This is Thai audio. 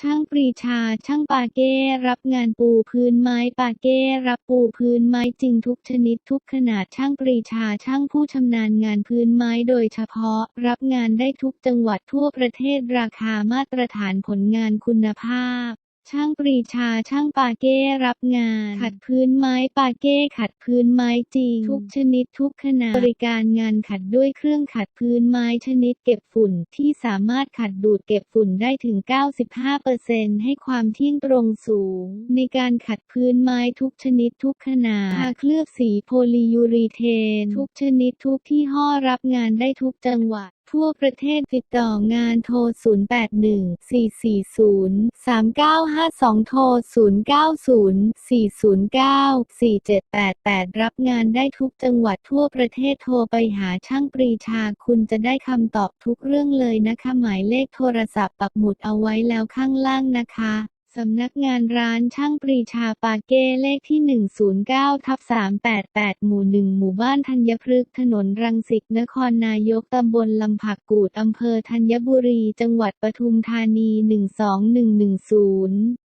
ช่างปรีชา ช่างปาเก้รับงานปูพื้นไม้ปาเก้รับปูพื้นไม้จริงทุกชนิดทุกขนาดช่างปรีชาช่างผู้ชำนาญงานพื้นไม้โดยเฉพาะ รับงานได้ทุกจังหวัดทั่วประเทศราคามาตรฐานผลงานคุณภาพ ช่างปรีชาช่างปาเก้รับงาน ขัดพื้นไม้ปาเก้ขัดพื้นไม้จริง ทุกชนิดทุกขนาดบริการงานขัดด้วยเครื่องขัดพื้นไม้ชนิดเก็บฝุ่นที่สามารถขัดดูดเก็บฝุ่นได้ถึง 95%ให้ความเที่ยงตรงสูง ในการขัดพื้นไม้ทุกชนิดทุกขนาดทาเคลือบสีโพลียูรีเทน ทุกชนิดทุกที่ห้อรับงานได้ทุกจังหวัด ทั่วประเทศติดต่องานโทร 081-440-3952 โทร 090-409-4788 รับงานได้ทุกจังหวัดทั่วประเทศโทรไปหาช่างปรีชาคุณจะได้คำตอบทุกเรื่องเลยนะคะ หมายเลขโทรศัพท์ปักหมุดเอาไว้แล้วข้างล่างนะคะ สำนักงานร้านช่างปรีชาปาเก้เลขที่ 109ทับ388 หมู่ 1 หมู่บ้านธัญพฤกษ์ถนนรังสิตนครนายกตำบลลำผักกูดอำเภอธัญบุรี จังหวัดปทุมธานี 12110